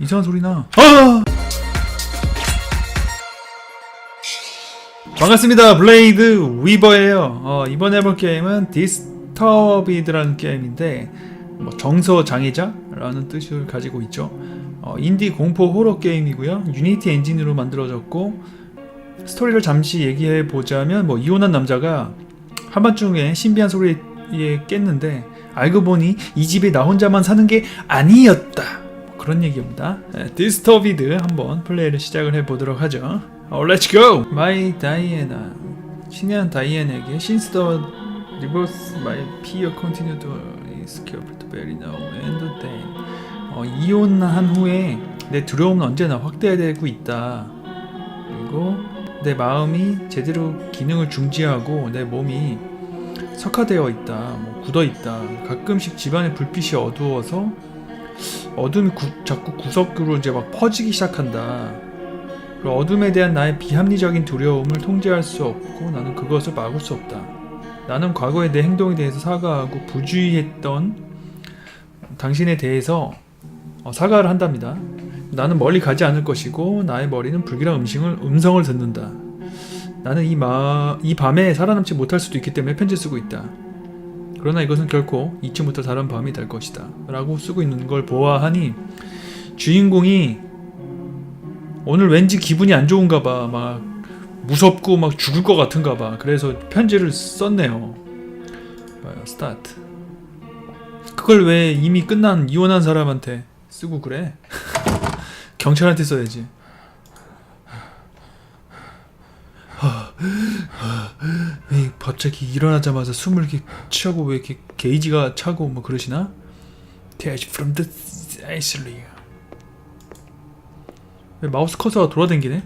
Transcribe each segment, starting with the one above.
이상한 소리 나. 아! 반갑습니다. 블레이드 위버예요. 어, 이번에 해볼 게임은 디스터비드라는 게임인데 뭐 정서 장애자라는 뜻을 가지고 있죠. 어, 인디 공포 호러 게임이고요. 유니티 엔진으로 만들어졌고 스토리를 잠시 얘기해 보자면 뭐 이혼한 남자가 한밤중에 신비한 소리에 깼는데 알고 보니 이 집에 나 혼자만 사는 게 아니었다. 그런 얘기입니다. 네, 디스터비드 한번 플레이를 시작을 해보도록 하죠. 어, Let's go! My Diana 신의 다이앤에게 Since the reverse my peer continued is careful to bury now and then 어, 이혼한 후에 내 두려움은 언제나 확대되고 있다. 그리고 내 마음이 제대로 기능을 중지하고 내 몸이 석화되어 있다, 뭐 굳어 있다. 가끔씩 집안의 불빛이 어두워서 어둠이 구- 자꾸 구석으로 이제 막 퍼지기 시작한다. 그 어둠에 대한 나의 비합리적인 두려움을 통제할 수 없고 나는 그것을 막을 수 없다. 나는 과거의 내 행동에 대해서 사과하고 부주의했던 당신에 대해서 어, 사과를 한답니다. 나는 멀리 가지 않을 것이고 나의 머리는 불길한 음식을 음성을 듣는다. 나는 이, 마, 이 밤에 살아남지 못할 수도 있기 때문에 편지 쓰고 있다. 그러나 이것은 결코 잊지 못할 다른 밤이 될 것이다. 라고 쓰고 있는 걸 보아하니 주인공이 오늘 왠지 기분이 안 좋은가 봐. 막 무섭고 막 죽을 것 같은가 봐. 그래서 편지를 썼네요. 스타트. 그걸 왜 이미 끝난 이혼한 사람한테 쓰고 그래? 경찰한테 써야지. 왜 갑자기 일어나자마자 숨을 이렇게 취하고 왜 이렇게 게이지가 차고 뭐 그러시나? Detach from the isolate. 왜 마우스 커서가 돌아다니네?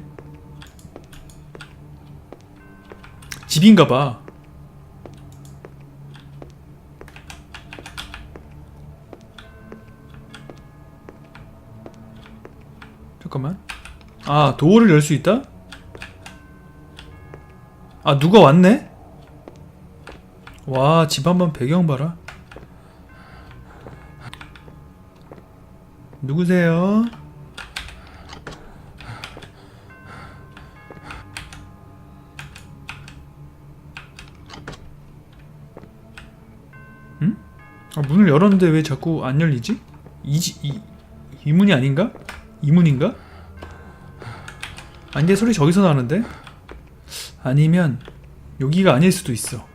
집인가봐. 잠깐만. 아 도어를 열 수 있다? 아 누가 왔네? 와 집 한번 배경 봐라 누구세요? 응? 아, 문을 열었는데 왜 자꾸 안 열리지? 이지 이, 이 문이 아닌가? 이 문인가? 아니 내 소리 저기서 나는데? 아니면 여기가 아닐 수도 있어.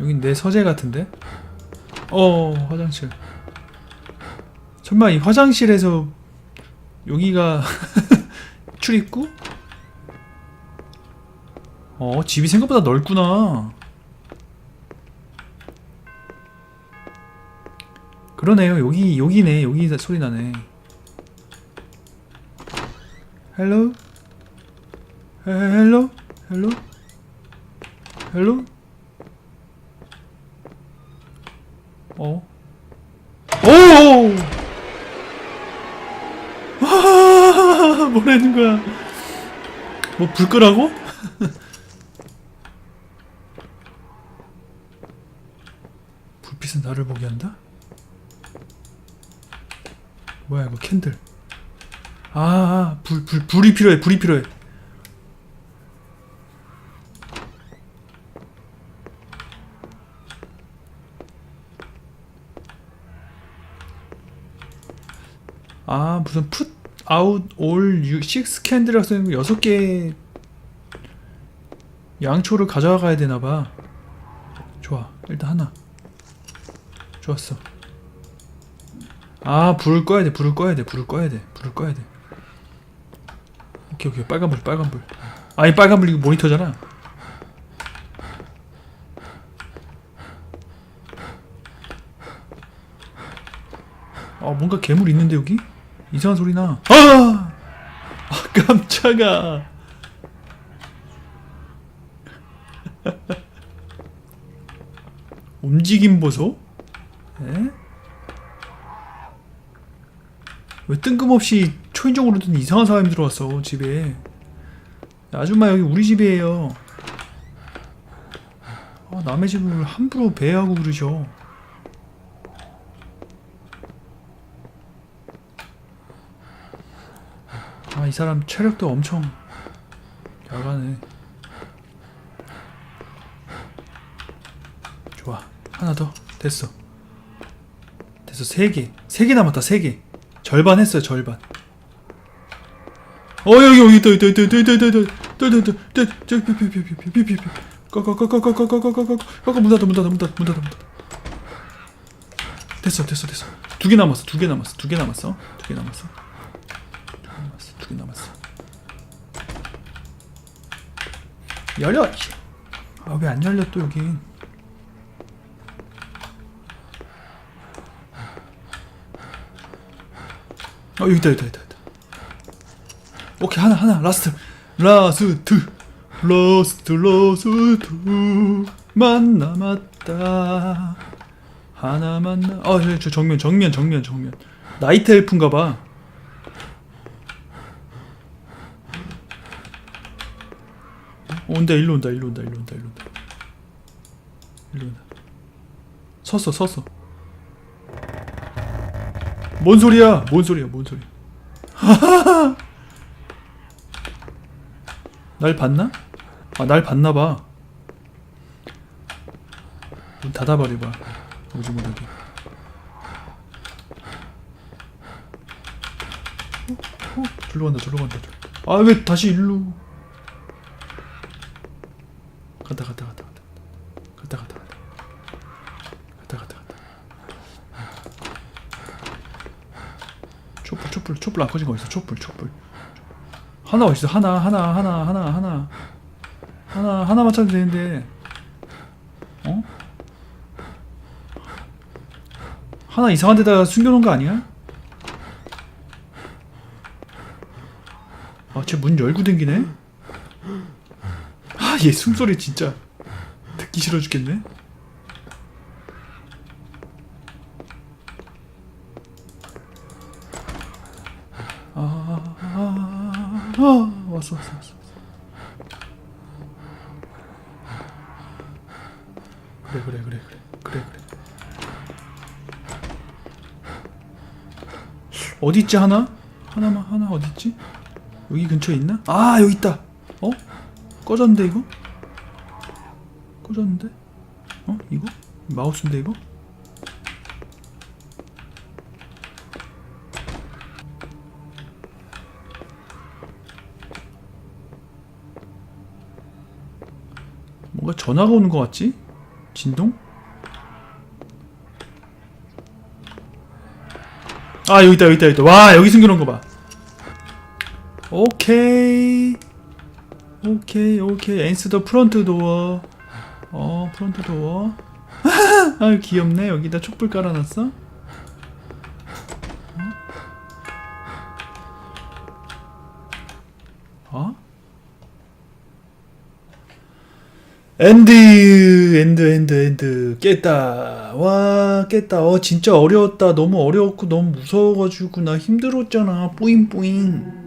여긴 내 서재 같은데? 어 화장실. 설마 이 화장실에서 여기가 출입구? 어 집이 생각보다 넓구나. 그러네요 여기 여기네 여기 소리 나네. 헬로? 헬로? 헬로? 헬로? 어? 오! 아, 뭐라는 거야? 뭐 불 끄라고? 불빛은 나를 보게 한다? 뭐야 이거 캔들 아, 불, 불, 불이 필요해, 불이 필요해. 아, 무슨 put out all six 거 여섯 개 양초를 가져가야 되나봐. 좋아, 일단 하나. 좋았어. 아, 불을 꺼야 돼, 불을 꺼야 돼, 불을 꺼야 돼, 불을 꺼야 돼. 오케이 오케이 빨간불 빨간불 아니 빨간불 이거 모니터잖아 아 뭔가 괴물 있는데 여기? 이상한 소리 나 아! 아 깜짝아 움직임 보소? 에? 왜 뜬금없이 초인종으로 든 이상한 사람이 들어왔어 집에 아줌마 여기 우리 집이에요 아, 남의 집을 함부로 배회하고 그러셔 아 이 사람 체력도 엄청 잘가네 좋아 하나 더 됐어 됐어 세개세 개 남았다 세개 절반 했어요 절반 어 여기 여기 있다 있다 있다 있다 있다 있다 있다 있다 있다 있다 피피피피피피피 꺼꺼꺼꺼꺼꺼꺼꺼꺼꺼꺼 문 닫아 문 닫아 문 닫아 문 닫아 문 닫아 됐어 됐어 됐어 두 개 남았어 두 개 남았어 두 개 남았어 두 개 남았어 개 남았어. 열려! 아 왜 안 열려 또어 여기 있다 여기 있다 여기 있다. 오케이 하나 하나 라스트. 라스트 라스트 라스트 만 남았다. 하나만 남 아저 정면 정면 정면 정면. 나이트 엘프인가 봐 온다 일로 온다 일로 온다 일로 온다 일로 온다 일로 온다 섰어 섰어 뭔 소리야 뭔 소리야 뭔 소리야 날 봤나? 아, 날 봤나봐. 문 닫아버려봐. 오지 못하게. 어? 어? 절로 간다, 절로 간다. 아, 왜 다시 일로. 갔다, 갔다, 갔다, 갔다. 갔다, 갔다, 갔다. 갔다, 갔다, 갔다. 촛불, 촛불, 촛불 안 꺼진 거 있어. 촛불, 촛불. 하나 어딨어 하나 하나 하나 하나 하나 하나 하나만 찾으면 되는데 어? 하나 이상한 데다가 숨겨놓은 거 아니야? 아 쟤 문 열고 댕기네? 아얘 숨소리 진짜 듣기 싫어 죽겠네 아, 아, 아, 왔어, 왔어, 왔어. 그래, 그래, 그래, 그래, 그래, 그래. 어디 있지 하나? 하나만 하나 어디 있지? 여기 근처에 있나? 아 여기 있다. 어? 꺼졌는데 이거? 꺼졌는데? 어? 이거? 마우스인데 이거? 뭔가 전화가 오는 것 같지? 진동? 아 여기 있다 여기 있다 여기 있다 와 여기 숨겨놓은 거 봐 오케이 오케이 오케이. 엔스 더 프론트 도어. 어 프론트 도어. 아 귀엽네. 여기다 촛불 깔아놨어? 어? 엔드 엔드 엔드 엔드. 깼다. 와 깼다. 어 진짜 어려웠다. 너무 어려웠고 너무 무서워가지고 나 힘들었잖아. 뿌잉 뿌잉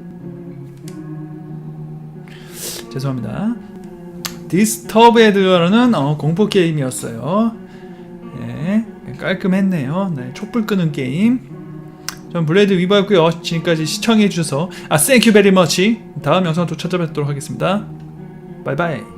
죄송합니다. 디스터베드라는 어, 공포 게임이었어요. 예 깔끔했네요. 네 촛불 끄는 게임. 전 블레이드 위바였고요. 지금까지 시청해주셔서 아 땡큐 베리 머치 다음 영상 또 찾아뵙도록 하겠습니다. 바이바이